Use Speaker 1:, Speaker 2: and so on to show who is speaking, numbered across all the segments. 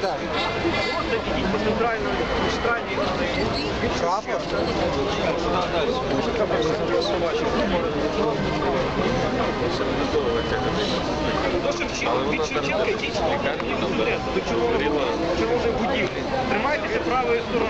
Speaker 1: Ідіть по центральній
Speaker 2: Прапор.
Speaker 1: До Шевченка, від Шевченка йдіть до червоної будівлі. Тримайтеся правої сторони,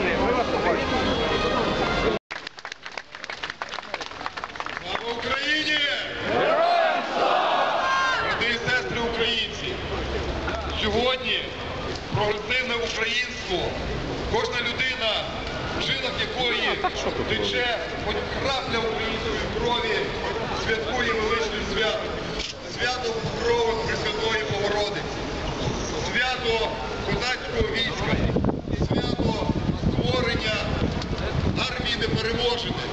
Speaker 3: кожна людина, в жилах якої тече хоч крапля української крові, святкує величне свято. Свято покрови Пресвятої Богородиці, свято козацького війська, свято створення армії непереможених,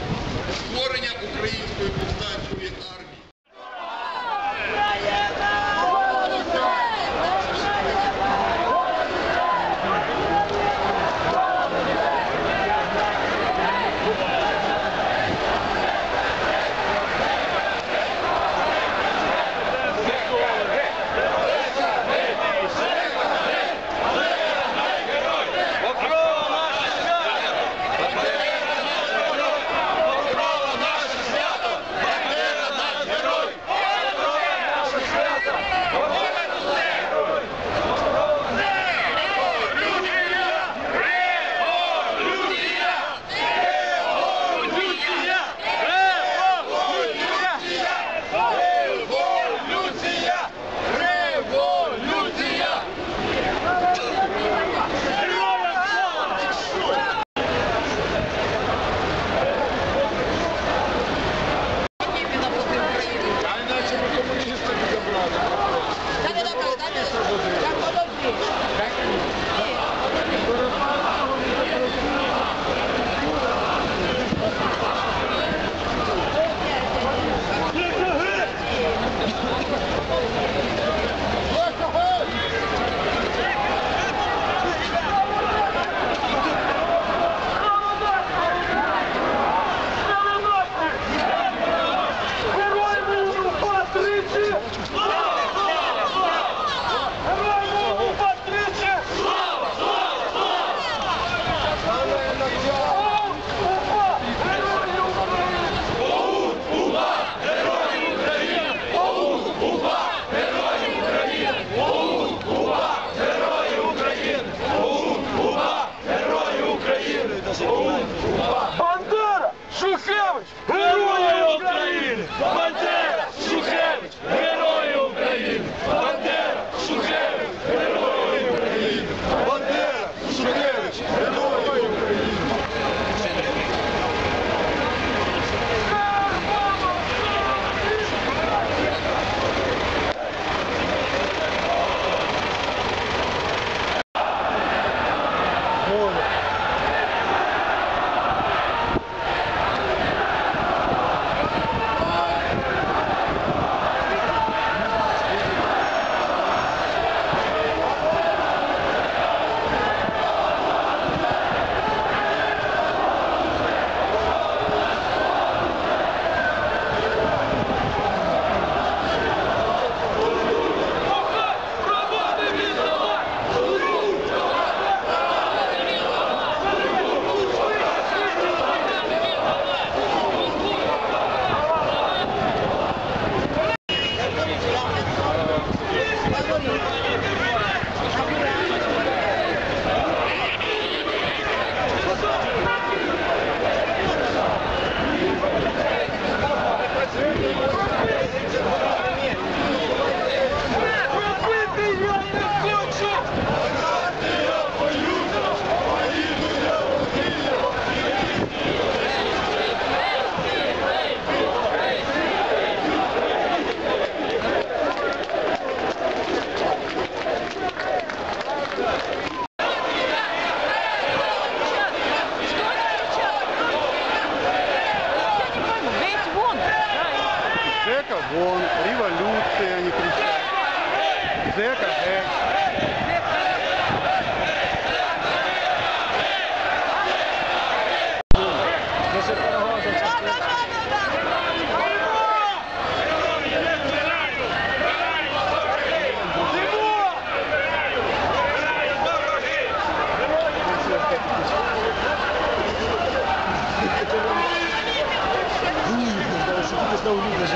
Speaker 3: no leaders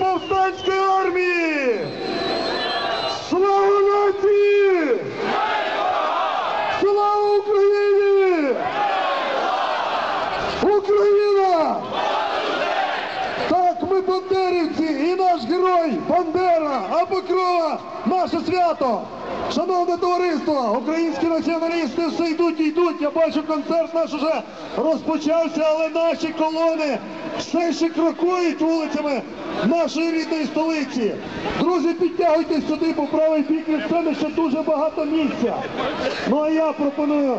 Speaker 3: повстанської армії!
Speaker 4: Слава нації! Слава Україні! Україна! Так, ми бандерівці і наш герой Бандера або крова наше свято. Шановне товариство, українські націоналісти все йдуть і йдуть. Я бачу, концерт наш уже розпочався, але наші колони все ще крокують вулицями нашої рідної столиці. Друзі, підтягуйтесь сюди по правий бік від сцени, ще дуже багато місця. Ну а я пропоную,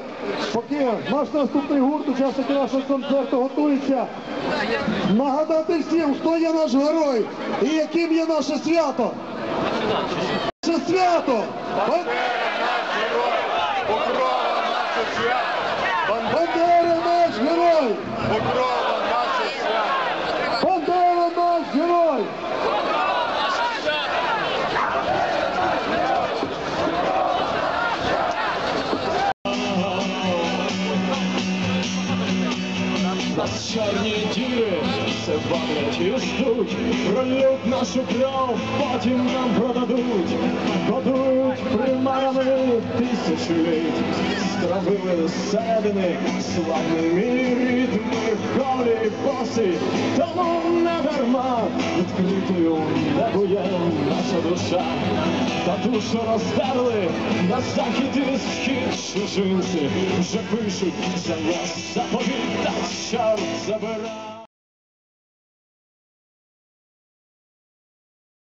Speaker 4: поки наш наступний гурт, учасники нашого концерту готується, нагадати всім, хто є наш герой і яким є наше свято. Свято!
Speaker 3: Покрова наше свято!
Speaker 4: Бандера наш герой!
Speaker 3: Покрова наше свято!
Speaker 4: Бандера наш герой!
Speaker 5: Чорні діри все бавлять і ждуть, прольють нашу кров, потім нам продадуть, годують примарами тисячоліть, стравили зсередини славний мій рід, ми голі босі, тому не дарма відкритою небує наша душа, та душу роздерли на захід і схід чужинці, вже пишуть за нас заповіт, та чорт забирай.